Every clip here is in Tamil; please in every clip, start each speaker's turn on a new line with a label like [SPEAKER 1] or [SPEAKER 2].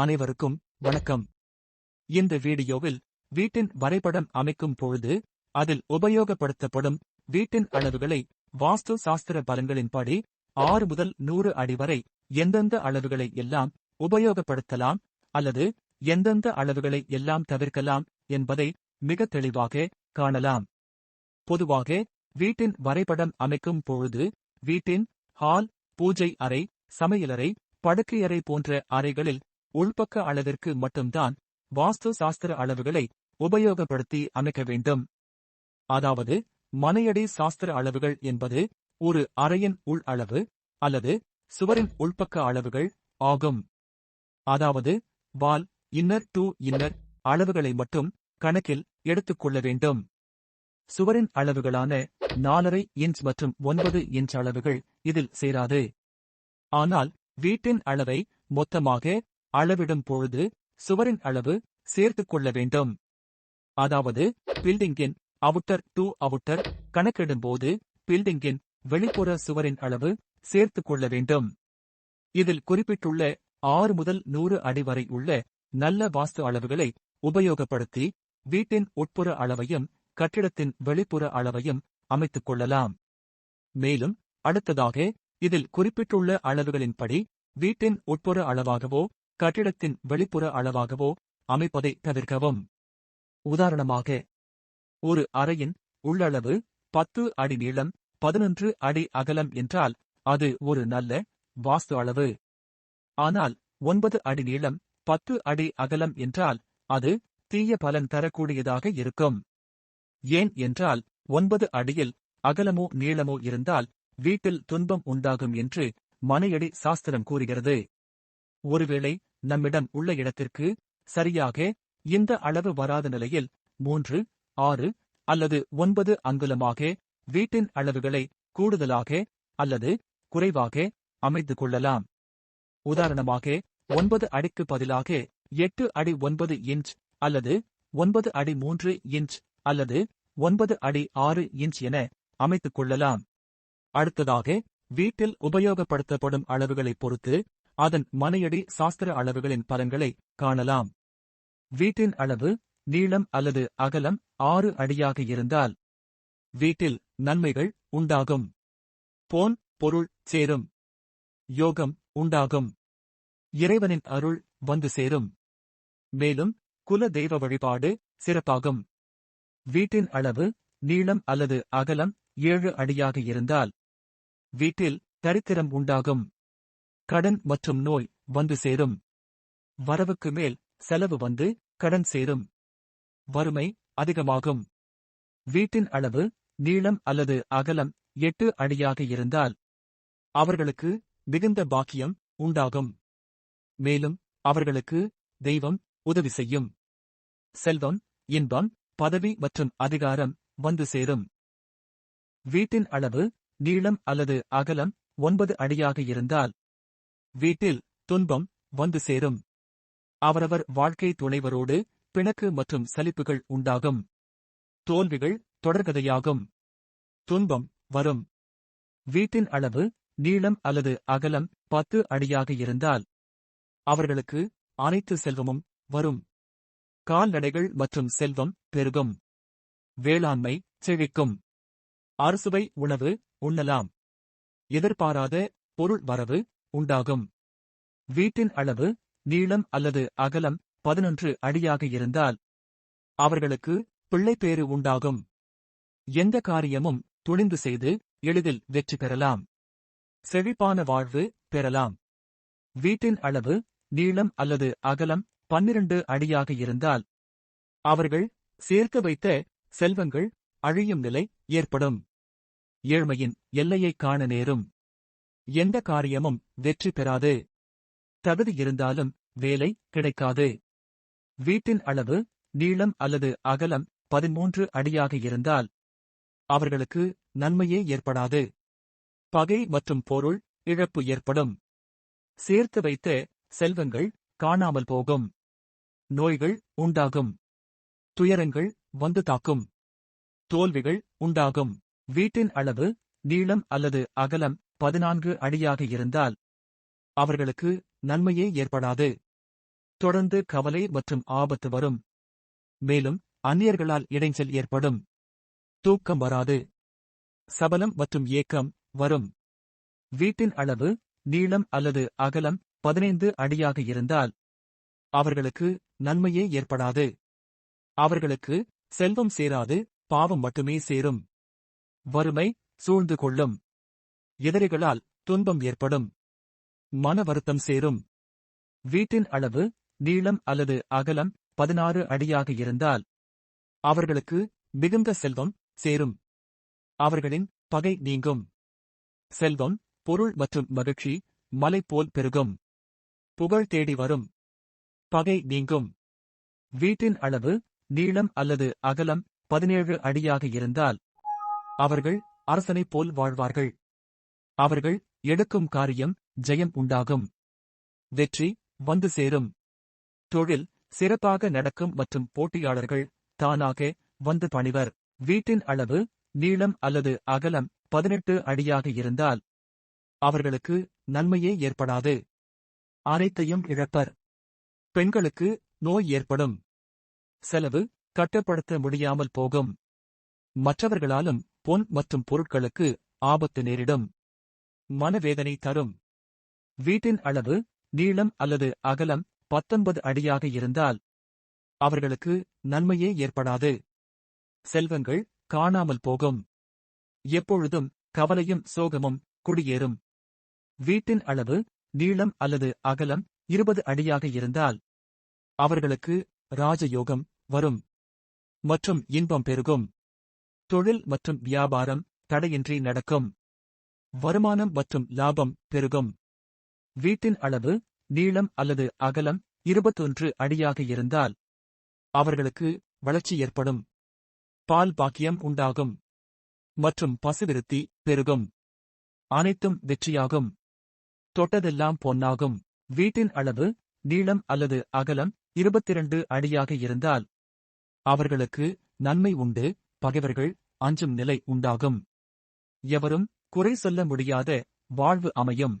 [SPEAKER 1] அனைவருக்கும் வணக்கம். இந்த வீடியோவில் வீட்டின் வரைபடம் அமைக்கும் பொழுது அதில் உபயோகப்படுத்தப்படும் வீட்டின் அளவுகளை வாஸ்து சாஸ்திர பலன்களின்படி ஆறு முதல் நூறு அடி வரை எந்தெந்த அளவுகளை எல்லாம் உபயோகப்படுத்தலாம் அல்லது எந்தெந்த அளவுகளை எல்லாம் தவிர்க்கலாம் என்பதை மிக தெளிவாக காணலாம். பொதுவாக வீட்டின் வரைபடம் அமைக்கும் பொழுது வீட்டின் ஹால் பூஜை அறை சமையலறை படுக்கையறை போன்ற அறைகளில் உள்பக்க அளவிற்கு மட்டும்தான் வாஸ்து சாஸ்திர அளவுகளை உபயோகப்படுத்தி அமைக்க வேண்டும். அதாவது மனையடி சாஸ்திர அளவுகள் என்பது ஒரு அறையின் உள் அளவு அல்லது சுவரின் உள்பக்க அளவுகள் ஆகும். அதாவது வால் இன்னர் டு இன்னர் அளவுகளை மட்டும் கணக்கில் எடுத்துக்கொள்ள வேண்டும். சுவரின் அளவுகளான நாலரை இன்ச் மற்றும் ஒன்பது இன்ச் அளவுகள் இதில் சேராது. ஆனால் வீட்டின் அளவை மொத்தமாக அளவிடும் பொழுது சுவரின் அளவு சேர்த்துக் கொள்ள வேண்டும். அதாவது பில்டிங்கின் அவுட்டர் டு அவுட்டர் கணக்கிடும்போது பில்டிங்கின் வெளிப்புற சுவரின் அளவு சேர்த்துக் கொள்ள வேண்டும். இதில் குறிப்பிட்டுள்ள ஆறு முதல் நூறு அடி வரை உள்ள நல்ல வாஸ்து அளவுகளை உபயோகப்படுத்தி வீட்டின் உட்புற அளவையும் கட்டிடத்தின் வெளிப்புற அளவையும் அமைத்துக் கொள்ளலாம். மேலும் அடுத்ததாக இதில் குறிப்பிட்டுள்ள அளவுகளின்படி வீட்டின் உட்புற அளவாகவோ கட்டிடத்தின் வெளிப்புற அளவாகவோ அமைப்பதை தவிர்க்கவும். உதாரணமாக ஒரு அறையின் உள்ளளவு பத்து அடி நீளம் பதினொன்று அடி அகலம் என்றால் அது ஒரு நல்ல வாஸ்து அளவு. ஆனால் ஒன்பது அடி நீளம் பத்து அடி அகலம் என்றால் அது தீய பலன் தரக்கூடியதாக இருக்கும். ஏன் என்றால் ஒன்பது அடியில் அகலமோ நீளமோ இருந்தால் வீட்டில் துன்பம் உண்டாகும் என்று மனையடி சாஸ்திரம் கூறுகிறது. ஒருவேளை நம்மிடம் உள்ள இடத்திற்கு சரியாக இந்த அளவு வராத நிலையில் மூன்று ஆறு அல்லது ஒன்பது அங்குலமாக வீட்டின் அளவுகளை கூடுதலாக அல்லது குறைவாக அமைத்து கொள்ளலாம். உதாரணமாக ஒன்பது அடிக்கு பதிலாக எட்டு அடி ஒன்பது இன்ச் அல்லது ஒன்பது அடி மூன்று இன்ச் அல்லது ஒன்பது அடி ஆறு இன்ச் என அமைத்துக் கொள்ளலாம். அடுத்ததாக வீட்டில் உபயோகப்படுத்தப்படும் அளவுகளைப் பொறுத்து அதன் மனையடி சாஸ்திர அளவுகளின் பலன்களை காணலாம். வீட்டின் அளவு நீளம் அல்லது அகலம் ஆறு அடியாக இருந்தால் வீட்டில் நன்மைகள் உண்டாகும். போன் பொருள் சேரும். யோகம் உண்டாகும். இறைவனின் அருள் வந்து சேரும். மேலும் குல தெய்வ வழிபாடு சிறப்பாகும். வீட்டின் அளவு நீளம் அல்லது அகலம் ஏழு அடியாக இருந்தால் வீட்டில் தரித்திரம் உண்டாகும். கடன் மற்றும் நோய் வந்து சேரும். வரவுக்கு மேல் செலவு வந்து கடன் சேரும். வறுமை அதிகமாகும். வீட்டின் அளவு நீளம் அல்லது அகலம் எட்டு அடியாக இருந்தால் அவர்களுக்கு மிகுந்த பாக்கியம் உண்டாகும். மேலும் அவர்களுக்கு தெய்வம் உதவி செய்யும். செல்வம் இன்பம் பதவி மற்றும் அதிகாரம் வந்து சேரும். வீட்டின் அளவு நீளம் அல்லது அகலம் ஒன்பது அடியாக இருந்தால் வீட்டில் துன்பம் வந்து சேரும். அவரவர் வாழ்க்கை துணைவரோடு பிணக்கு மற்றும் சலிப்புகள் உண்டாகும். தோல்விகள் தொடர்கதையாகும். துன்பம் வரும். வீட்டின் அளவு நீளம் அல்லது அகலம் பத்து அடியாக இருந்தால் அவர்களுக்கு அனைத்து செல்வமும் வரும். கால்நடைகள் மற்றும் செல்வம் பெருகும். வேளாண்மை செழிக்கும். அறுசுவை உணவு உண்ணலாம். எதிர்பாராத பொருள் வரவு உண்டாகும். வீட்டின் அளவு நீளம் அல்லது அகலம் பதினொன்று அடியாக இருந்தால் அவர்களுக்கு பிள்ளைப்பேறு உண்டாகும். எந்த காரியமும் துணிந்து செய்து எளிதில் வெற்றி பெறலாம். செழிப்பான வாழ்வு பெறலாம். வீட்டின் அளவு நீளம் அல்லது அகலம் பன்னிரண்டு அடியாக இருந்தால் அவர்கள் சேர்க்க வைத்த செல்வங்கள் அழியும் நிலை ஏற்படும். ஏழ்மையின் எல்லையைக் காண நேரும். எந்த காரியமும் வெற்றி பெறாது. தகுதி இருந்தாலும் வேலை கிடைக்காது. வீட்டின் அளவு நீளம் அல்லது அகலம் பதிமூன்று அடியாக இருந்தால் அவர்களுக்கு நன்மையே ஏற்படாது. பகை மற்றும் பொருள் இழப்பு ஏற்படும். சேர்த்து வைத்த செல்வங்கள் காணாமல் போகும். நோய்கள் உண்டாகும். துயரங்கள் வந்து தாக்கும். தோல்விகள் உண்டாகும். வீட்டின் அளவு நீளம் அல்லது அகலம் பதினான்கு அடியாக இருந்தால் அவர்களுக்கு நன்மையே ஏற்படாது. தொடர்ந்து கவலை மற்றும் ஆபத்து வரும். மேலும் அந்நியர்களால் இடைஞ்சல் ஏற்படும். தூக்கம் வராது. சபலம் மற்றும் ஏக்கம் வரும். வீட்டின் அளவு நீளம் அல்லது அகலம் பதினைந்து அடியாக இருந்தால் அவர்களுக்கு நன்மையே ஏற்படாது. அவர்களுக்கு செல்வம் சேராது பாவம் மட்டுமே சேரும். வறுமை சூழ்ந்து கொள்ளும். எதிரிகளால் துன்பம் ஏற்படும். மன வருத்தம் சேரும். வீட்டின் அளவு நீளம் அல்லது அகலம் பதினாறு அடியாக இருந்தால் அவர்களுக்கு மிகுந்த செல்வம் சேரும். அவர்களின் பகை நீங்கும். செல்வம் பொருள் மற்றும் மகிழ்ச்சி மலை போல் பெருகும். புகழ் தேடி வரும். பகை நீங்கும். வீட்டின் அளவு நீளம் அல்லது அகலம் பதினேழு அடியாக இருந்தால் அவர்கள் அரசனைப் போல் வாழ்வார்கள். அவர்கள் எடுக்கும் காரியம் ஜெயம் உண்டாகும். வெற்றி வந்து சேரும். தொழில் சிறப்பாக நடக்கும் மற்றும் போட்டியாளர்கள் தானாக வந்து பணிவர். வீட்டின் அளவு நீளம் அல்லது அகலம் பதினெட்டு அடியாக இருந்தால் அவர்களுக்கு நன்மையே ஏற்படாது. அனைத்தையும் இழப்பர். பெண்களுக்கு நோய் ஏற்படும். செலவு கட்டுப்படுத்த முடியாமல் போகும். மற்றவர்களாலும் பொன் மற்றும் பொருட்களுக்கு ஆபத்து நேரிடும். மனவேதனை தரும். வீட்டின் அளவு நீளம் அல்லது அகலம் பத்தொன்பது அடியாக இருந்தால் அவர்களுக்கு நன்மையே ஏற்படாது. செல்வங்கள் காணாமல் போகும். எப்பொழுதும் கவலையும் சோகமும் குடியேறும். வீட்டின் அளவு நீளம் அல்லது அகலம் இருபது அடியாக இருந்தால் அவர்களுக்கு ராஜயோகம் வரும். மற்றும் இன்பம் பெருகும். தொழில் மற்றும் வியாபாரம் தடையின்றி நடக்கும். வருமானம் மற்றும் லாபம் பெருகும். வீட்டின் அளவு நீளம் அல்லது அகலம் இருபத்தொன்று அடியாக இருந்தால் அவர்களுக்கு வளர்ச்சி ஏற்படும். பால் பாக்கியம் உண்டாகும். மற்றும் பசுவிருத்தி பெருகும். அனைத்தும் வெற்றியாகும். தொட்டதெல்லாம் பொன்னாகும். வீட்டின் அளவு நீளம் அல்லது அகலம் இருபத்திரண்டு அடியாக இருந்தால் அவர்களுக்கு நன்மை உண்டு பகைவர்கள் அஞ்சும் நிலை உண்டாகும். எவரும் குறை சொல்ல முடியாத வாழ்வு அமையும்.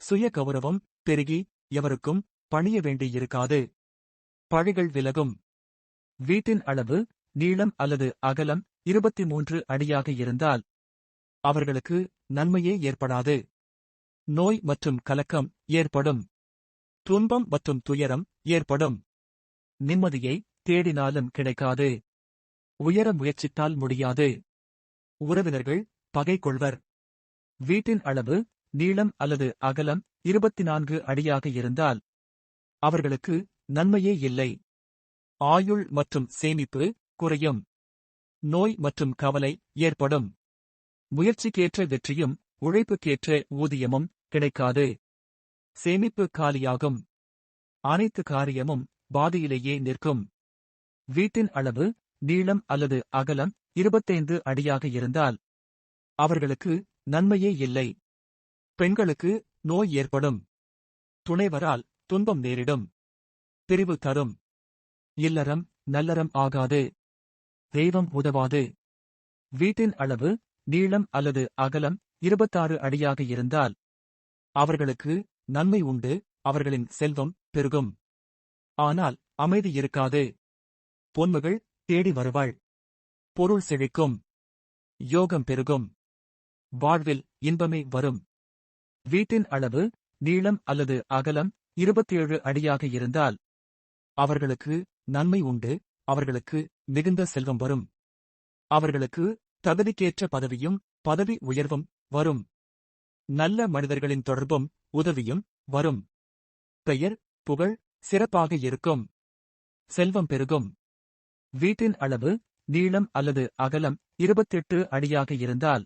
[SPEAKER 1] சுய கௌரவம் பெருகி எவருக்கும் பணிய வேண்டியிருக்காது. பழிகள் விலகும். வீட்டின் அளவு நீளம் அல்லது அகலம் இருபத்தி மூன்று அடியாக இருந்தால் அவர்களுக்கு நன்மையே ஏற்படாது. நோய் மற்றும் கலக்கம் ஏற்படும். துன்பம் மற்றும் துயரம் ஏற்படும். நிம்மதியை தேடினாலும் கிடைக்காது. உயர முயற்சித்தால் முடியாது. உறவினர்கள் பகை கொள்வர் வீட்டின் அளவு நீளம் அல்லது அகலம் இருபத்தி நான்கு அடியாக இருந்தால் அவர்களுக்கு நன்மையே இல்லை. ஆயுள் மற்றும் சேமிப்பு குறையும். நோய் மற்றும் கவலை ஏற்படும். முயற்சிக்கேற்ற வெற்றியும் உழைப்புக்கேற்ற ஊதியமும் கிடைக்காது. சேமிப்பு காலியாகும். அனைத்து காரியமும் பாதியிலேயே நிற்கும். வீட்டின் அளவு நீளம் அல்லது அகலம் இருபத்தைந்து அடியாக இருந்தால் அவர்களுக்கு நன்மையே இல்லை. பெண்களுக்கு நோய் ஏற்படும். துணைவரால் துன்பம் நேரிடும். பிரிவு தரும். இல்லறம் நல்லறம் ஆகாது. தெய்வம் உதவாது. வீட்டின் அளவு நீளம் அல்லது அகலம் இருபத்தாறு அடியாக இருந்தால் அவர்களுக்கு நன்மை உண்டு அவர்களின் செல்வம் பெருகும். ஆனால் அமைதி இருக்காது. பொன்மகள் தேடி வருவாள். பொருள் செழிக்கும். யோகம் பெருகும். வாழ்வில் இன்பமே வரும். வீட்டின் அளவு நீளம் அல்லது அகலம் இருபத்தேழு அடியாக இருந்தால் அவர்களுக்கு நன்மை உண்டு அவர்களுக்கு மிகுந்த செல்வம் வரும். அவர்களுக்கு தகுதிக்கேற்ற பதவியும் பதவி உயர்வும் வரும். நல்ல மனிதர்களின் தொடர்பும் உதவியும் வரும். பெயர் புகழ் சிறப்பாக இருக்கும். செல்வம் பெருகும். வீட்டின் அளவு நீளம் அல்லது அகலம் இருபத்தெட்டு அடியாக இருந்தால்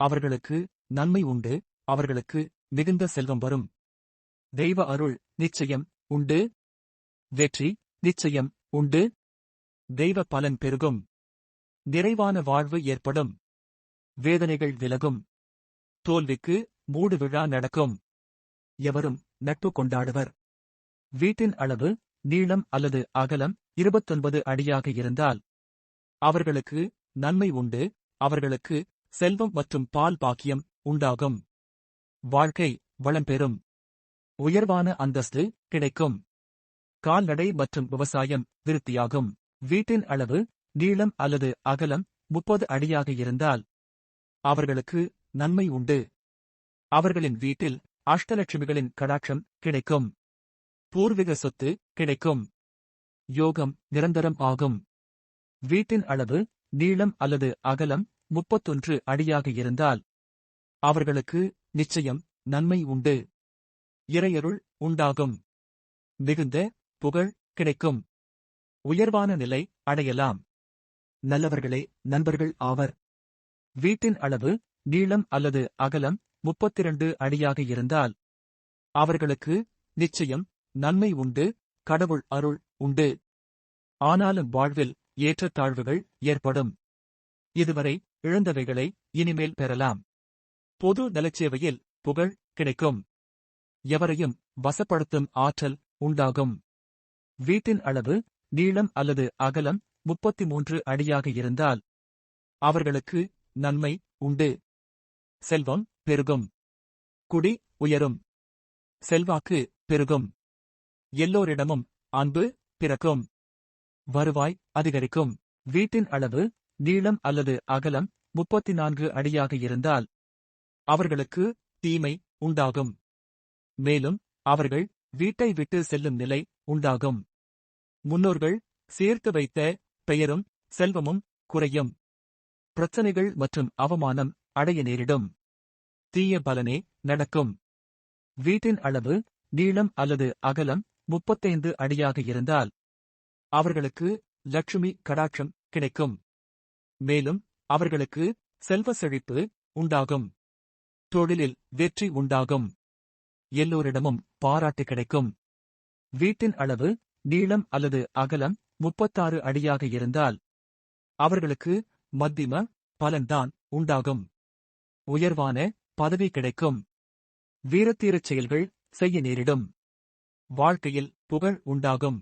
[SPEAKER 1] அவர்களுக்கு நன்மை உண்டு அவர்களுக்கு மிகுந்த செல்வம் வரும். தெய்வ அருள் நிச்சயம் உண்டு. வெற்றி நிச்சயம் உண்டு. தெய்வ பலன் பெருகும். நிறைவான வாழ்வு ஏற்படும். வேதனைகள் விலகும். தோல்விக்கு மூடு விழா நடக்கும். எவரும் நட்பு கொண்டாடுவர். வீட்டின் அளவு நீளம் அல்லது அகலம் இருபத்தொன்பது அடியாக இருந்தால் அவர்களுக்கு நன்மை உண்டு அவர்களுக்கு செல்வம் மற்றும் பால் பாக்கியம் உண்டாகும். வாழ்க்கை வளம் பெறும். உயர்வான அந்தஸ்து கிடைக்கும். கால்நடை மற்றும் விவசாயம் விருத்தியாகும். வீட்டின் அளவு நீளம் அல்லது அகலம் முப்பது அடியாக இருந்தால் அவர்களுக்கு நன்மை உண்டு. அவர்களின் வீட்டில் அஷ்டலட்சுமிகளின் கடாட்சம் கிடைக்கும். பூர்வீக சொத்து கிடைக்கும். யோகம் நிரந்தரம் ஆகும். வீட்டின் அளவு நீளம் அல்லது அகலம் முப்பத்தொன்று அடியாக இருந்தால் அவர்களுக்கு நிச்சயம் நன்மை உண்டு. இறையருள் உண்டாகும். மிகுந்த புகழ் கிடைக்கும். உயர்வான நிலை அடையலாம். நல்லவர்களே நண்பர்கள் ஆவர். வீட்டின் அளவு நீளம் அல்லது அகலம் முப்பத்திரண்டு அடியாக இருந்தால் அவர்களுக்கு நிச்சயம் நன்மை உண்டு கடவுள் அருள் உண்டு. ஆனாலும் வாழ்வில் ஏற்றத்தாழ்வுகள் ஏற்படும். இதுவரை இழந்தவைகளை இனிமேல் பெறலாம். பொது நலச்சேவையில் புகழ் கிடைக்கும். எவரையும் வசப்படுத்தும் ஆற்றல் உண்டாகும். வீட்டின் அளவு நீளம் அல்லது அகலம் முப்பத்தி மூன்று அடியாக இருந்தால் அவர்களுக்கு நன்மை உண்டு. செல்வம் பெருகும். குடி உயரும். செல்வாக்கு பெருகும். எல்லோரிடமும் அன்பு பிறக்கும். வருவாய் அதிகரிக்கும். வீட்டின் அளவு நீளம் அல்லது அகலம் முப்பத்தி நான்கு அடியாக இருந்தால் அவர்களுக்கு தீமை உண்டாகும். மேலும் அவர்கள் வீட்டை விட்டு செல்லும் நிலை உண்டாகும். முன்னோர்கள் சேர்த்து வைத்த பெயரும் செல்வமும் குறையும். பிரச்சனைகள் மற்றும் அவமானம் அடைய நேரிடும். தீய பலனே நடக்கும். வீட்டின் அளவு நீளம் அல்லது அகலம் முப்பத்தைந்து அடியாக இருந்தால் அவர்களுக்கு லட்சுமி கடாட்சம் கிடைக்கும். மேலும் அவர்களுக்கு செல்வ செழிப்பு உண்டாகும். தொழிலில் வெற்றி உண்டாகும். எல்லோரிடமும் பாராட்டு கிடைக்கும். வீட்டின் அளவு நீளம் அல்லது அகலம் முப்பத்தாறு அடியாக இருந்தால் அவர்களுக்கு மத்திம பலன்தான் உண்டாகும். உயர்வான பதவி கிடைக்கும். வீரத்தீரச் செயல்கள் செய்ய நேரிடும். வாழ்க்கையில் புகழ் உண்டாகும்.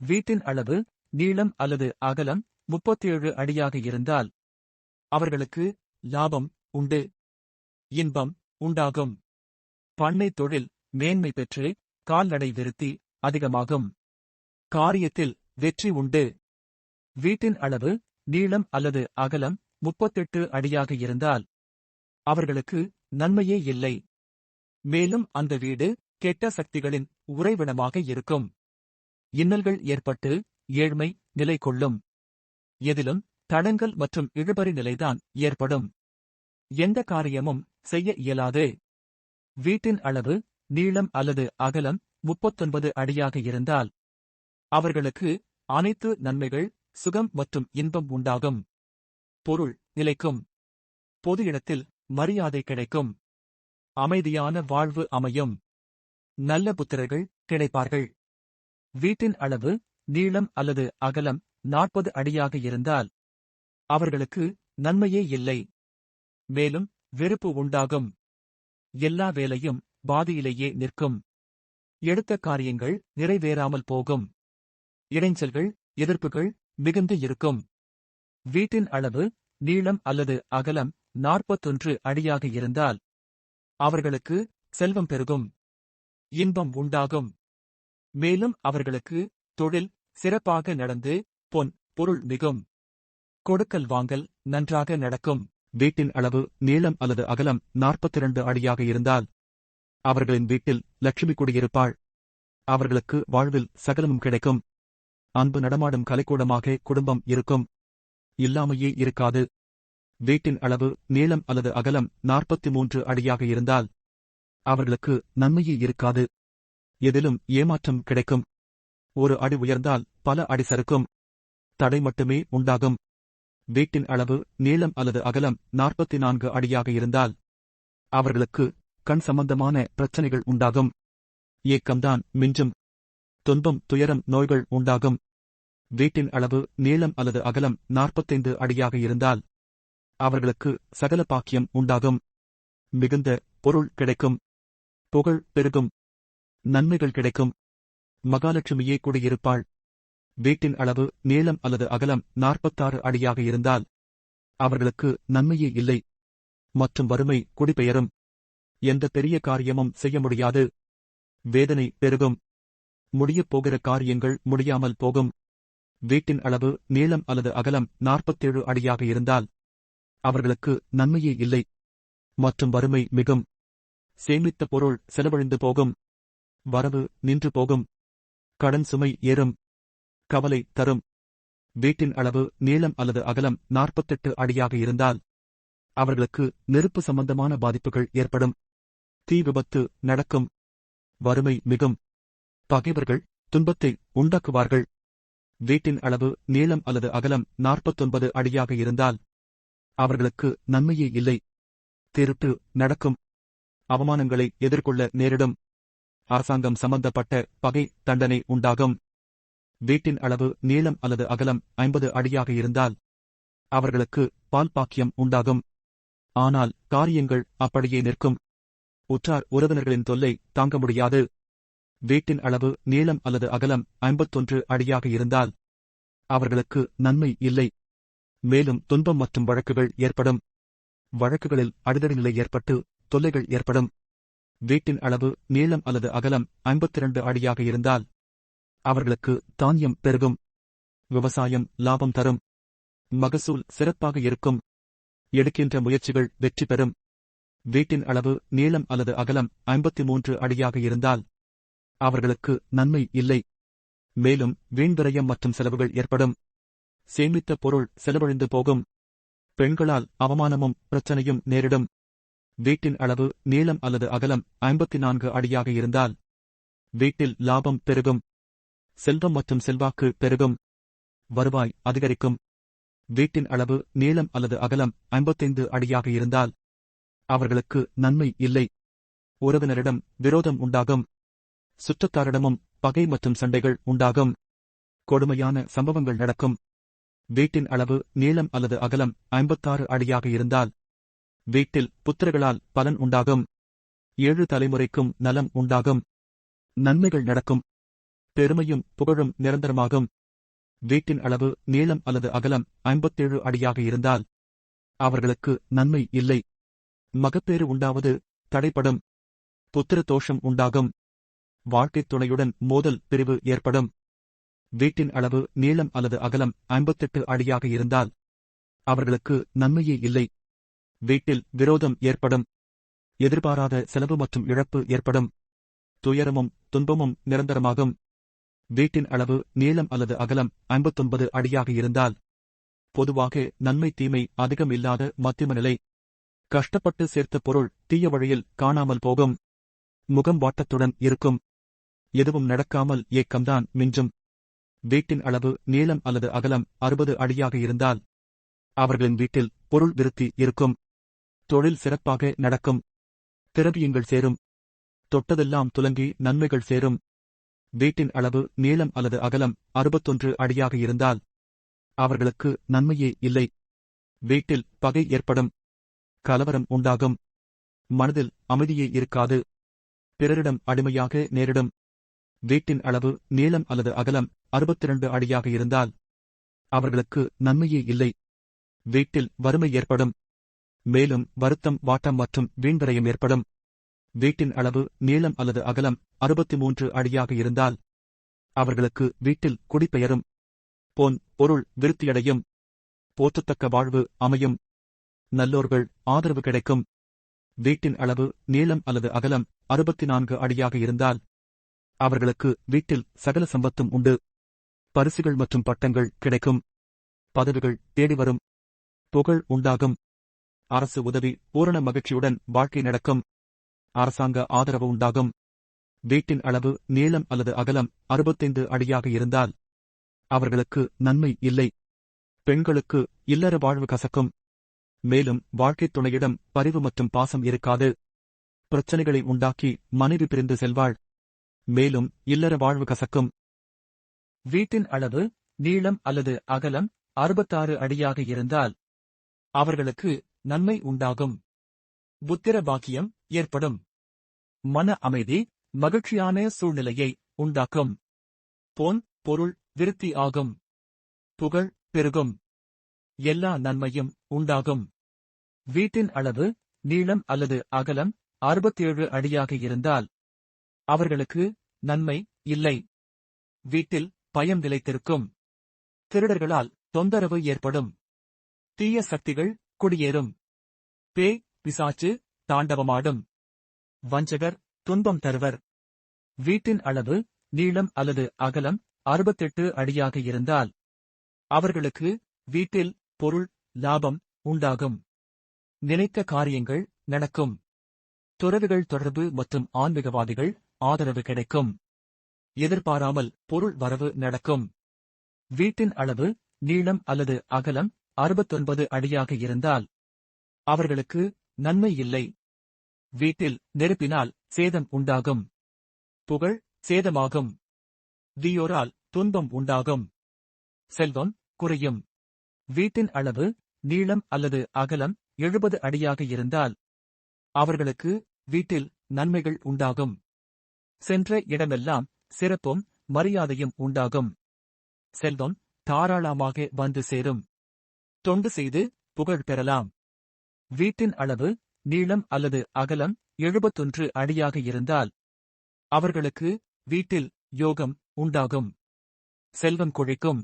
[SPEAKER 1] வீட்டின் அளவு நீளம் அல்லது அகலம் முப்பத்தேழு அடியாக இருந்தால் அவர்களுக்கு லாபம் உண்டு இன்பம் உண்டாகும். பண்ணை தொழில் மேன்மை பெற்று கால்நடை விருத்தி அதிகமாகும். காரியத்தில் வெற்றி உண்டு. வீட்டின் அளவு நீளம் அல்லது அகலம் முப்பத்தெட்டு அடியாக இருந்தால் அவர்களுக்கு நன்மையே இல்லை. மேலும் அந்த வீடு கெட்ட சக்திகளின் உறைவிடமாக இருக்கும். இன்னல்கள் ஏற்பட்டு ஏழ்மை நிலை கொள்ளும் எதிலும் தடங்கல் மற்றும் இழுபறி நிலைதான் ஏற்படும். எந்த காரியமும் செய்ய இயலாது. வீட்டின் அளவு நீளம் அல்லது அகலம் முப்பத்தொன்பது அடியாக இருந்தால் அவர்களுக்கு அனைத்து நன்மைகள் சுகம் மற்றும் இன்பம் உண்டாகும். பொருள் நிலைக்கும். பொது இடத்தில் மரியாதை கிடைக்கும். அமைதியான வாழ்வு அமையும். நல்ல புத்திரர்கள் கிடைப்பார்கள். வீட்டின் அளவு நீளம் அல்லது அகலம் நாற்பது அடியாக இருந்தால் அவர்களுக்கு நன்மையே இல்லை. மேலும் வெறுப்பு உண்டாகும். எல்லா வேலையும் பாதியிலேயே நிற்கும். எடுத்த காரியங்கள் நிறைவேறாமல் போகும். இடைஞ்சல்கள் எதிர்ப்புகள் மிகுந்து இருக்கும். வீட்டின் அளவு நீளம் அல்லது அகலம் நாற்பத்தொன்று அடியாக இருந்தால் அவர்களுக்கு செல்வம் பெருகும். இன்பம் உண்டாகும். மேலும் அவர்களுக்கு தொழில் சிறப்பாக நடந்து பொன் பொருள் மிகும். கொடுக்கல் வாங்கல் நன்றாக நடக்கும். வீட்டின் அளவு நீளம் அல்லது அகலம் நாற்பத்திரண்டு அடியாக இருந்தால் அவர்களின் வீட்டில் லட்சுமி குடியிருப்பாள். அவர்களுக்கு வாழ்வில் சகலமும் கிடைக்கும். அன்பு நடமாடும் கலைக்கூடமாக குடும்பம் இருக்கும். இல்லாமையே இருக்காது. வீட்டின் அளவு நீளம் அல்லது அகலம் நாற்பத்தி மூன்று அடியாக இருந்தால் அவர்களுக்கு நன்மையே இருக்காது. எதிலும் ஏமாற்றம் கிடைக்கும். ஒரு அடி உயர்ந்தால் பல அடி சறுக்கும். தடை மட்டுமே உண்டாகும். வீட்டின் அளவு நீளம் அல்லது அகலம் நாற்பத்தி நான்கு அடியாக இருந்தால் அவர்களுக்கு கண் சம்பந்தமான பிரச்சனைகள் உண்டாகும். ஏக்கம்தான் மிஞ்சும். துன்பம் துயரம் நோய்கள் உண்டாகும். வீட்டின் அளவு நீளம் அல்லது அகலம் நாற்பத்தைந்து அடியாக இருந்தால் அவர்களுக்கு சகல பாக்கியம் உண்டாகும். மிகுந்த பொருள் கிடைக்கும். புகழ் பெருகும். நன்மைகள் கிடைக்கும். மகாலட்சுமியே குடியிருப்பாள். வீட்டின் அளவு நீளம் அல்லது அகலம் நாற்பத்தாறு அடியாக இருந்தால் அவர்களுக்கு நன்மையே இல்லை. மற்றும் வறுமை குடிபெயரும். எந்த பெரிய காரியமும் செய்ய முடியாது. வேதனை பெருகும். முடியப் போகிற காரியங்கள் முடியாமல் போகும். வீட்டின் அளவு நீளம் அல்லது அகலம் நாற்பத்தேழு அடியாக இருந்தால் அவர்களுக்கு நன்மையே இல்லை. மற்றும் வறுமை மிகும். சேமித்த பொருள் செலவழிந்து போகும். வரவு நின்று போகும். கடன் சுமை ஏறும். கவலை தரும். வீட்டின் அளவு நீளம் அல்லது அகலம் நாற்பத்தெட்டு அடியாக இருந்தால் அவர்களுக்கு நெருப்பு சம்பந்தமான பாதிப்புகள் ஏற்படும். தீ விபத்து நடக்கும். வறுமை மிகும். பகைவர்கள் துன்பத்தை உண்டாக்குவார்கள். வீட்டின் அளவு நீளம் அல்லது அகலம் நாற்பத்தொன்பது அடியாக இருந்தால் அவர்களுக்கு நன்மையே இல்லை. திருட்டு நடக்கும். அவமானங்களை எதிர்கொள்ள நேரிடும். அரசாங்கம் சம்பந்தப்பட்ட பகை தண்டனை உண்டாகும். வீட்டின் அளவு நீளம் அல்லது அகலம் ஐம்பது அடியாக இருந்தால் அவர்களுக்கு பால் பாக்கியம் உண்டாகும். ஆனால் காரியங்கள் அப்படியே நிற்கும். உற்றார் உறவினர்களின் தொல்லை தாங்க முடியாது. வீட்டின் அளவு நீளம் அல்லது அகலம் ஐம்பத்தொன்று அடியாக இருந்தால் அவர்களுக்கு நன்மை இல்லை. மேலும் துன்பம் மற்றும் வழக்குகள் ஏற்படும். வழக்குகளில் அடிதடி நிலை ஏற்பட்டு தொல்லைகள் ஏற்படும். வீட்டின் அளவு நீளம் அல்லது அகலம் ஐம்பத்திரண்டு அடியாக இருந்தால் அவர்களுக்கு தானியம் பெருகும். விவசாயம் லாபம் தரும். மகசூல் சிறப்பாக இருக்கும். எடுக்கின்ற முயற்சிகள் வெற்றி பெறும். வீட்டின் அளவு நீளம் அல்லது அகலம் ஐம்பத்தி மூன்று அடியாக இருந்தால் அவர்களுக்கு நன்மை இல்லை. மேலும் வீண்விரயம் மற்றும் செலவுகள் ஏற்படும். சேமித்த பொருள் செலவழிந்து போகும். பெண்களால் அவமானமும் பிரச்சனையும் நேரிடும். வீட்டின் அளவு நீளம் அல்லது அகலம் ஐம்பத்தி நான்கு அடியாக இருந்தால் வீட்டில் லாபம் பெருகும். செல்வம் மற்றும் செல்வாக்கு பெருகும். வருவாய் அதிகரிக்கும். வீட்டின் அளவு நீளம் அல்லது அகலம் ஐம்பத்தைந்து அடியாக இருந்தால் அவர்களுக்கு நன்மை இல்லை. உறவினரிடம் விரோதம் உண்டாகும். சுற்றத்தாரிடமும் பகை மற்றும் சண்டைகள் உண்டாகும். கொடுமையான சம்பவங்கள் நடக்கும். வீட்டின் அளவு நீளம் அல்லது அகலம் ஐம்பத்தாறு அடியாக இருந்தால் வீட்டில் புத்திரர்களால் பலன் உண்டாகும். ஏழு தலைமுறைக்கும் நலம் உண்டாகும். நன்மைகள் நடக்கும். பெருமையும் புகழும் நிரந்தரமாகும். வீட்டின் அளவு நீளம் அல்லது அகலம் ஐம்பத்தேழு அடியாக இருந்தால் அவர்களுக்கு நன்மை இல்லை. மகப்பேறு உண்டாவது தடைப்படும் புத்திர தோஷம் உண்டாகும். வாழ்க்கைத் துணையுடன் மோதல் பிரிவு ஏற்படும். வீட்டின் அளவு நீளம் அல்லது அகலம் ஐம்பத்தெட்டு அடியாக இருந்தால் அவர்களுக்கு நன்மையே இல்லை. வீட்டில் விரோதம் ஏற்படும். எதிர்பாராத செலவு மற்றும் இழப்பு ஏற்படும். துயரமும் துன்பமும் நிரந்தரமாகும். வீட்டின் அளவு நீளம் அல்லது அகலம் ஐம்பத்தொன்பது அடியாக இருந்தால் பொதுவாக நன்மை தீமை அதிகம் இல்லாத மத்தியம நிலை. கஷ்டப்பட்டு சேர்த்த பொருள் தீய வழியில் காணாமல் போகும். முகம் வாட்டத்துடன் இருக்கும். எதுவும் நடக்காமல் ஏக்கம்தான் மிஞ்சும். வீட்டின் அளவு நீளம் அல்லது அகலம் அறுபது அடியாக இருந்தால் அவர்களின் வீட்டில் பொருள் விருத்தி இருக்கும். தொழில் சிறப்பாக நடக்கும். திரவியங்கள் சேரும். தொட்டதெல்லாம் துலங்கி நன்மைகள் சேரும். வீட்டின் அளவு நீளம் அல்லது அகலம் அறுபத்தொன்று அடியாக இருந்தால் அவர்களுக்கு நன்மையே இல்லை. வீட்டில் பகை ஏற்படும். கலவரம் உண்டாகும். மனதில் அமைதியே இருக்காது. பிறரிடம் அடிமையாக நேரிடும். வீட்டின் அளவு நீளம் அல்லது அகலம் அறுபத்திரண்டு அடியாக இருந்தால் அவர்களுக்கு நன்மையே இல்லை. வீட்டில் வறுமை ஏற்படும். மேலும் வருத்தம் வாட்டம் மற்றும் வீண்வரையும் ஏற்படும். வீட்டின் அளவு நீளம் அல்லது அகலம் அறுபத்தி மூன்று அடியாக இருந்தால் அவர்களுக்கு வீட்டில் குடிபெயரும் பொன் பொருள் விருத்தியடையும் போற்றத்தக்க வாழ்வு அமையும் நல்லோர்கள் ஆதரவு கிடைக்கும். வீட்டின் அளவு நீளம் அல்லது அகலம் அறுபத்தி நான்கு அடியாக இருந்தால் அவர்களுக்கு வீட்டில் சகல சம்பத்தும் உண்டு. பரிசுகள் மற்றும் பட்டங்கள் கிடைக்கும். பதவிகள் தேடி வரும். புகழ் உண்டாகும். அரசு உதவி பூரண மகிழ்ச்சியுடன் வாழ்க்கை நடக்கும். அரசாங்க ஆதரவு உண்டாகும். வீட்டின் அளவு நீளம் அல்லது அகலம் அறுபத்தைந்து அடியாக இருந்தால் அவர்களுக்கு நன்மை இல்லை. பெண்களுக்கு இல்லற வாழ்வு கசக்கும். மேலும் வாழ்க்கைத் துணையிடம் பரிவு மற்றும் பாசம் இருக்காது. பிரச்சனைகளை உண்டாக்கி மனைவி பிரிந்து செல்வாள். மேலும் இல்லற வாழ்வு கசக்கும். வீட்டின் அளவு நீளம் அல்லது அகலம் அறுபத்தாறு அடியாக இருந்தால் அவர்களுக்கு நன்மை உண்டாகும். புத்திர பாக்கியம் ஏற்படும். மன அமைதி மகிழ்ச்சியான சூழ்நிலையை உண்டாக்கும். பொன் பொருள் விருத்தி ஆகும். புகழ் பெருகும். எல்லா நன்மையும் உண்டாகும். வீட்டின் அளவு நீளம் அல்லது அகலம் அறுபத்தேழு அடியாக இருந்தால் அவர்களுக்கு நன்மை இல்லை. வீட்டில் பயம் நிலைத்திருக்கும். திருடர்களால் தொந்தரவு ஏற்படும். தீய சக்திகள் குடியேறும். பேய் பிசாச்சு தாண்டவமாடும். வஞ்சகர் துன்பம் தருவர். வீட்டின் அளவு நீளம் அல்லது அகலம் அறுபத்தெட்டு அடியாக இருந்தால் அவர்களுக்கு வீட்டில் பொருள் லாபம் உண்டாகும். நினைத்த காரியங்கள் நடக்கும். துறவிகள் தொடர்பு மற்றும் ஆன்மீகவாதிகள் ஆதரவு கிடைக்கும். எதிர்பாராமல் பொருள் வரவு நடக்கும். வீட்டின் அளவு நீளம் அல்லது அகலம் அறுபத்தொன்பது அடியாக இருந்தால் அவர்களுக்கு நன்மை இல்லை. வீட்டில் நெருப்பினால் சேதம் உண்டாகும். புகழ் சேதமாகும். தீயோரால் துன்பம் உண்டாகும். செல்வம் குறையும். வீட்டின் அளவு நீளம் அல்லது அகலம் எழுபது அடியாக இருந்தால் அவர்களுக்கு வீட்டில் நன்மைகள் உண்டாகும். சென்ற இடமெல்லாம் சிறப்பும் மரியாதையும் உண்டாகும். செல்வம் தாராளமாக வந்து சேரும். தொண்டு செய்து புகழ் பெறலாம். வீட்டின் அளவு நீளம் அல்லது அகலம் எழுபத்தொன்று அடியாக இருந்தால் அவர்களுக்கு வீட்டில் யோகம் உண்டாகும். செல்வம் குழைக்கும்.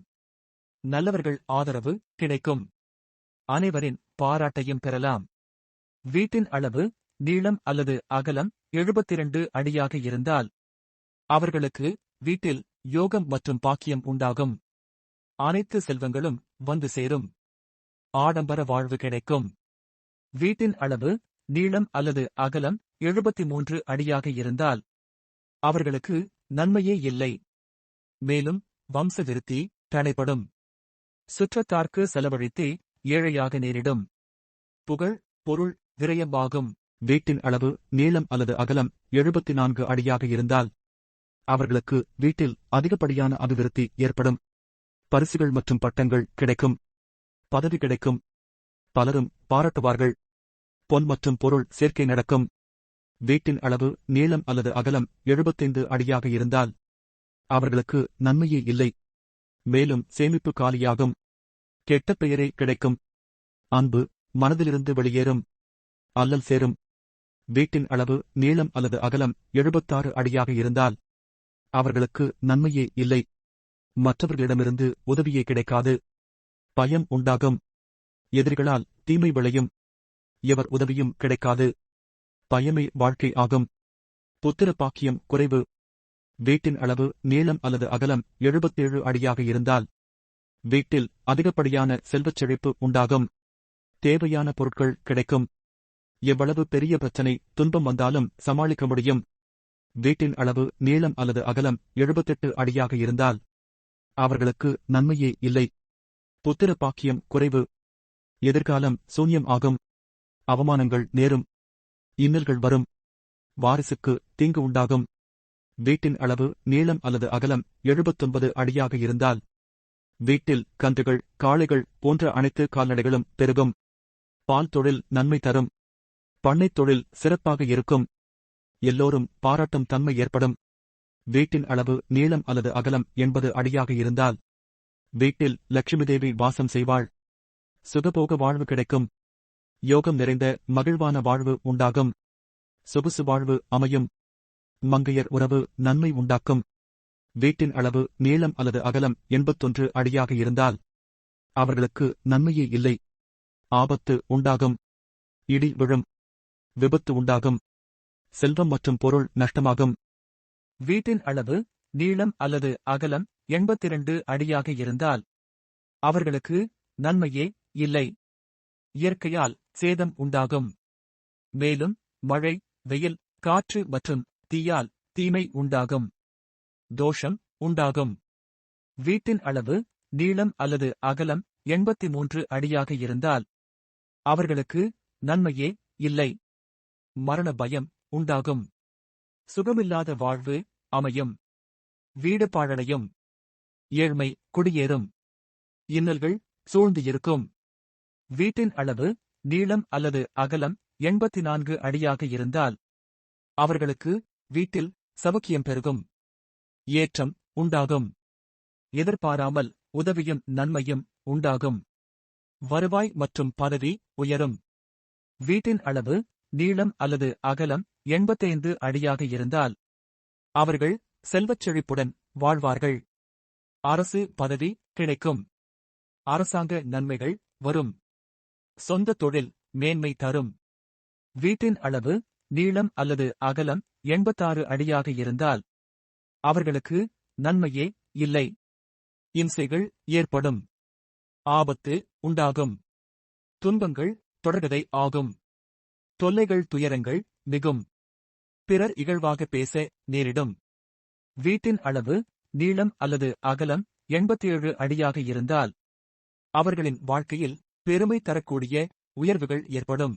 [SPEAKER 1] நல்லவர்கள் ஆதரவு கிடைக்கும். அனைவரின் பாராட்டையும் பெறலாம். வீட்டின் அளவு நீளம் அல்லது அகலம் எழுபத்திரண்டு அடியாக இருந்தால் அவர்களுக்கு வீட்டில் யோகம் மற்றும் பாக்கியம் உண்டாகும். அனைத்து செல்வங்களும் வந்து சேரும். ஆடம்பர வாழ்வு கிடைக்கும். வீட்டின் அளவு நீளம் அல்லது அகலம் எழுபத்தி மூன்று அடியாக இருந்தால் அவர்களுக்கு நன்மையே இல்லை. மேலும் வம்ச விருத்தி தடைப்படும் சுற்றத்தார்க்கு செலவழித்தே ஏழையாக நேரிடும். புகழ் பொருள் விரயமாகும். வீட்டின் அளவு நீளம் அல்லது அகலம் எழுபத்தி நான்கு அடியாக இருந்தால் அவர்களுக்கு வீட்டில் அதிகப்படியான அபிவிருத்தி ஏற்படும். பரிசுகள் மற்றும் பட்டங்கள் கிடைக்கும். பதவி கிடைக்கும். பலரும் பாராட்டுவார்கள். பொன் மற்றும் பொருள் சேர்க்கை நடக்கும். வீட்டின் அளவு நீளம் அல்லது அகலம் எழுபத்தைந்து அடியாக இருந்தால் அவர்களுக்கு நன்மையே இல்லை. மேலும் சேமிப்பு காலியாகும். கெட்ட பெயரே கிடைக்கும். அன்பு மனதிலிருந்து வெளியேறும். அல்லல் சேரும். வீட்டின் அளவு நீளம் அல்லது அகலம் எழுபத்தாறு அடியாக இருந்தால் அவர்களுக்கு நன்மையே இல்லை. மற்றவர்களிடமிருந்து உதவியே கிடைக்காது. பயம் உண்டாகும். எதிரிகளால் தீமை விளையும். எவர் உதவியும் கிடைக்காது. பயமே வாழ்க்கை ஆகும். புத்திர பாக்கியம் குறைவு. வீட்டின் அளவு நீளம் அல்லது அகலம் எழுபத்தேழு அடியாக இருந்தால் வீட்டில் அதிகப்படியான செல்வச் செழிப்பு உண்டாகும். தேவையான பொருட்கள் கிடைக்கும். எவ்வளவு பெரிய பிரச்சனை துன்பம் வந்தாலும் சமாளிக்க முடியும். வீட்டின் அளவு நீளம் அல்லது அகலம் எழுபத்தெட்டு அடியாக இருந்தால் அவர்களுக்கு நன்மையே இல்லை. புத்திர பாக்கியம் குறைவு. எதிர்காலம் சூன்யம் ஆகும். அவமானங்கள் நேரும். இன்னல்கள் வரும். வாரிசுக்கு தீங்கு உண்டாகும். வீட்டின் அளவு நீளம் அல்லது அகலம் எழுபத்தொன்பது அடியாக இருந்தால் வீட்டில் கன்றுகள் காளைகள் போன்ற அனைத்து கால்நடைகளும் பெருகும். பால் தொழில் நன்மை தரும். பண்ணைத் தொழில் சிறப்பாக இருக்கும். எல்லோரும் பாராட்டும் தன்மை ஏற்படும். வீட்டின் அளவு நீளம் அல்லது அகலம் எண்பது அடியாக இருந்தால் வீட்டில் லட்சுமி தேவி வாசம் செய்வாள். சுகபோக வாழ்வு கிடைக்கும். யோகம் நிறைந்த மகிழ்வான வாழ்வு உண்டாகும். சொகுசு வாழ்வு அமையும். மங்கையர் உறவு நன்மை உண்டாக்கும். வீட்டின் அளவு நீளம் அல்லது அகலம் எண்பத்தொன்று அடியாக இருந்தால் அவர்களுக்கு நன்மையே இல்லை. ஆபத்து உண்டாகும். இடி விழும். விபத்து உண்டாகும். செல்வம் மற்றும் பொருள் நஷ்டமாகும். வீட்டின் அளவு நீளம் அல்லது அகலம் எண்பத்திரண்டு அடியாக இருந்தால் அவர்களுக்கு நன்மையே இல்லை. இயற்கையால் சேதம் உண்டாகும். மேலும் மழை வெயில் காற்று மற்றும் தீயால் தீமை உண்டாகும். தோஷம் உண்டாகும். வீட்டின் அளவு நீளம் அல்லது அகலம் எண்பத்தி மூன்று அடியாக இருந்தால் அவர்களுக்கு நன்மையே இல்லை. மரண பயம் உண்டாகும். சுகமில்லாத வாழ்வு அமையும். வீடு பாழடையும். ஏழ்மை குடியேறும். இன்னல்கள் சூழ்ந்து இருக்கும் வீட்டின் அளவு நீளம் அல்லது அகலம் எண்பத்தி நான்கு அடியாக இருந்தால் அவர்களுக்கு வீட்டில் சவுக்கியம் பெருகும் ஏற்றம் உண்டாகும் எதிர்பாராமல் உதவியும் நன்மையும் உண்டாகும் வருவாய் மற்றும் பதவி உயரும். வீட்டின் அளவு நீளம் அல்லது அகலம் எண்பத்தைந்து அடியாக இருந்தால் அவர்கள் செல்வச் செழிப்புடன் வாழ்வார்கள். அரசு பதவி கிடைக்கும். அரசாங்க நன்மைகள் வரும். சொந்த தொழில் மேன்மை தரும். வீட்டின் அளவு நீளம் அல்லது அகலம் எண்பத்தாறு அடியாக இருந்தால் அவர்களுக்கு நன்மையே இல்லை. இம்சைகள் ஏற்படும். ஆபத்து உண்டாகும். துன்பங்கள் தொடர்கதை ஆகும். தொல்லைகள் துயரங்கள் மிகும். பிறர் இகழ்வாக பேச நேரிடும். வீட்டின் அளவு நீளம் அல்லது அகலம் எண்பத்தேழு அடியாக இருந்தால் அவர்களின் வாழ்க்கையில் பெருமை தரக்கூடிய உயர்வுகள் ஏற்படும்.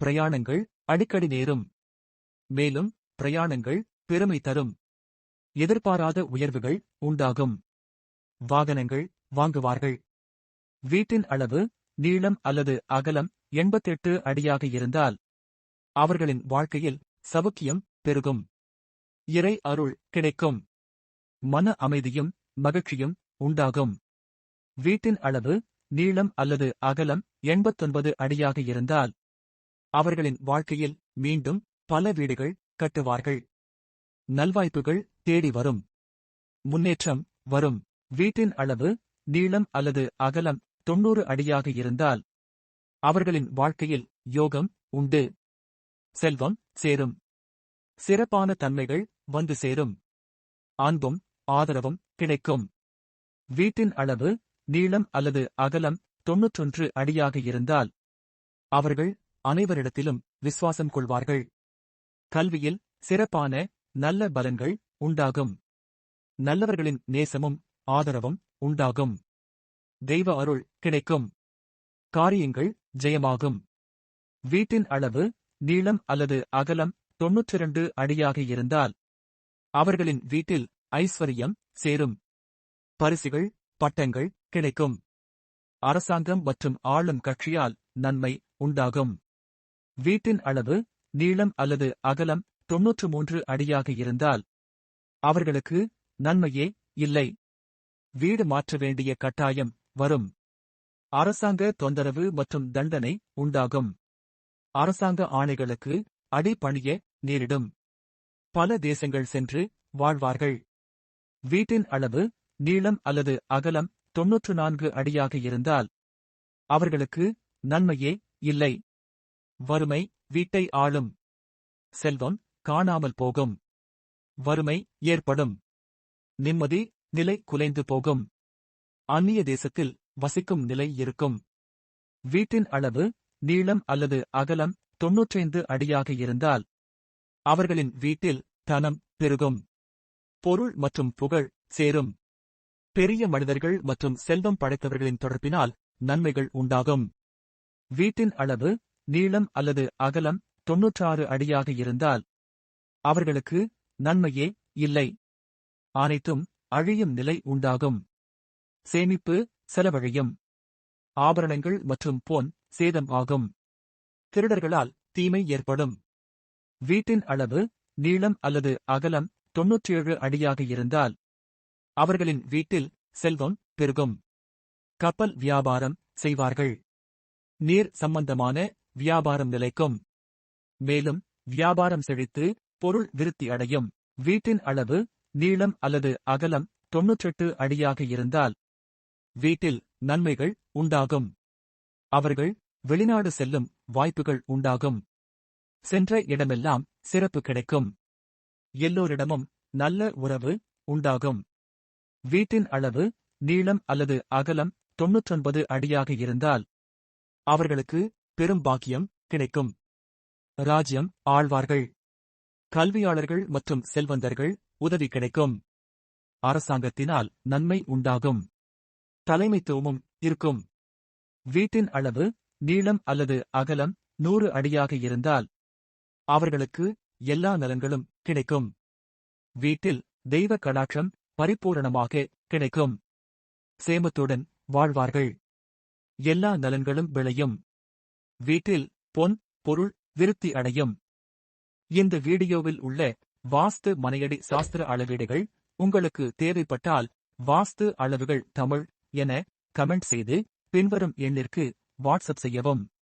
[SPEAKER 1] பிரயாணங்கள் அடிக்கடி நேரும். மேலும் பிரயாணங்கள் பெருமை தரும். எதிர்பாராத உயர்வுகள் உண்டாகும். வாகனங்கள் வாங்குவார்கள். வீட்டின் அளவு நீளம் அல்லது அகலம் எண்பத்தெட்டு அடியாக இருந்தால் அவர்களின் வாழ்க்கையில் சவுக்கியம் பெருகும். இறை அருள் கிடைக்கும். மன அமைதியும் மகிழ்ச்சியும் உண்டாகும். வீட்டின் அளவு நீளம் அல்லது அகலம் எண்பத்தொன்பது அடியாக இருந்தால் அவர்களின் வாழ்க்கையில் மீண்டும் பல வீடுகள் கட்டுவார்கள். நல்வாய்ப்புகள் தேடி வரும். முன்னேற்றம் வரும். வீட்டின் அளவு நீளம் அல்லது அகலம் தொன்னூறு அடியாக இருந்தால் அவர்களின் வாழ்க்கையில் யோகம் உண்டு. செல்வம் சேரும். சிறப்பான தன்மைகள் வந்து சேரும். அன்பும் ஆதரவும் கிடைக்கும். வீட்டின் அளவு நீளம் அல்லது அகலம் தொன்னூற்றொன்று அடியாக இருந்தால் அவர்கள் அனைவரிடத்திலும் விசுவாசம் கொள்வார்கள். கல்வியில் சிறப்பான நல்ல பலன்கள் உண்டாகும். நல்லவர்களின் நேசமும் ஆதரவும் உண்டாகும். தெய்வ அருள் கிடைக்கும். காரியங்கள் ஜெயமாகும். வீட்டின் அளவு நீளம் அல்லது அகலம் தொன்னூற்றிரண்டு அடியாக இருந்தால் அவர்களின் வீட்டில் ஐஸ்வர்யம் சேரும். பரிசுகள் பட்டங்கள் கிடைக்கும். அரசாங்கம் மற்றும் ஆளும் கட்சியால் நன்மை உண்டாகும். வீட்டின் அளவு நீளம் அல்லது அகலம் தொன்னூற்று மூன்று அடியாக இருந்தால் அவர்களுக்கு நன்மையே இல்லை. வீடு மாற்ற வேண்டிய கட்டாயம் வரும். அரசாங்க தொந்தரவு மற்றும் தண்டனை உண்டாகும். அரசாங்க ஆணைகளுக்கு அடிபணிய நேரிடும். பல தேசங்கள் சென்று வாழ்வார்கள். வீட்டின் அளவு நீளம் அல்லது அகலம் தொன்னூற்று நான்கு அடியாக இருந்தால் அவர்களுக்கு நன்மையே இல்லை. வறுமை வீட்டை ஆளும். செல்வம் காணாமல் போகும். வறுமை ஏற்படும். நிம்மதி நிலை குலைந்து போகும். அந்நிய தேசத்தில் வசிக்கும் நிலை இருக்கும். வீட்டின் அளவு நீளம் அல்லது அகலம் தொன்னூற்றைந்து அடியாக இருந்தால் அவர்களின் வீட்டில் தனம் பெருகும். பொருள் மற்றும் புகழ் சேரும். பெரிய மனிதர்கள் மற்றும் செல்வம் படைத்தவர்களின் தொடர்பினால் நன்மைகள் உண்டாகும். வீட்டின் அளவு நீளம் அல்லது அகலம் தொன்னூற்றாறு அடியாக இருந்தால் அவர்களுக்கு நன்மையே இல்லை. அனைத்தும் அழியும் நிலை உண்டாகும். சேமிப்பு செலவழியும். ஆபரணங்கள் மற்றும் பொன் சேதம் ஆகும். திருடர்களால் தீமை ஏற்படும். வீட்டின் அளவு நீளம் அல்லது அகலம் தொன்னூற்றேழு அடியாக இருந்தால் அவர்களின் வீட்டில் செல்வம் பெருகும். கப்பல் வியாபாரம் செய்வார்கள். நீர் சம்பந்தமான வியாபாரம் நிலைக்கும். மேலும் வியாபாரம் செழித்து பொருள் விருத்தி அடையும். வீட்டின் அளவு நீளம் அல்லது அகலம் தொன்னூற்றெட்டு அடியாக இருந்தால் வீட்டில் நன்மைகள் உண்டாகும். அவர்கள் வெளிநாடு செல்லும் வாய்ப்புகள் உண்டாகும். சென்ற இடமெல்லாம் சிறப்பு கிடைக்கும். எல்லோரிடமும் நல்ல உறவு உண்டாகும். வீட்டின் அளவு நீளம் அல்லது அகலம் தொன்னூற்றொன்பது அடியாக இருந்தால் அவர்களுக்கு பெரும் பாக்கியம் கிடைக்கும். ராஜ்யம் ஆழ்வார்கள். கல்வியாளர்கள் மற்றும் செல்வந்தர்கள் உதவி கிடைக்கும். அரசாங்கத்தினால் நன்மை உண்டாகும். தலைமைத்துவமும் இருக்கும். வீட்டின் அளவு நீளம் அல்லது அகலம் நூறு அடியாக இருந்தால் அவர்களுக்கு எல்லா நலன்களும் கிடைக்கும். வீட்டில் தெய்வ கடாட்சம் பரிபூரணமாக கிடைக்கும். சேமத்துடன் வாழ்வார்கள். எல்லா நலன்களும் விளையும். வீட்டில் பொன் பொருள் விருத்தி அடையும். இந்த வீடியோவில் உள்ள வாஸ்து மனையடி சாஸ்திர அளவீடுகள் உங்களுக்கு தேவைப்பட்டால் வாஸ்து அளவுகள் தமிழ் என கமெண்ட் செய்து பின்வரும் எண்ணிற்கு வாட்ஸ்அப் செய்யவும்.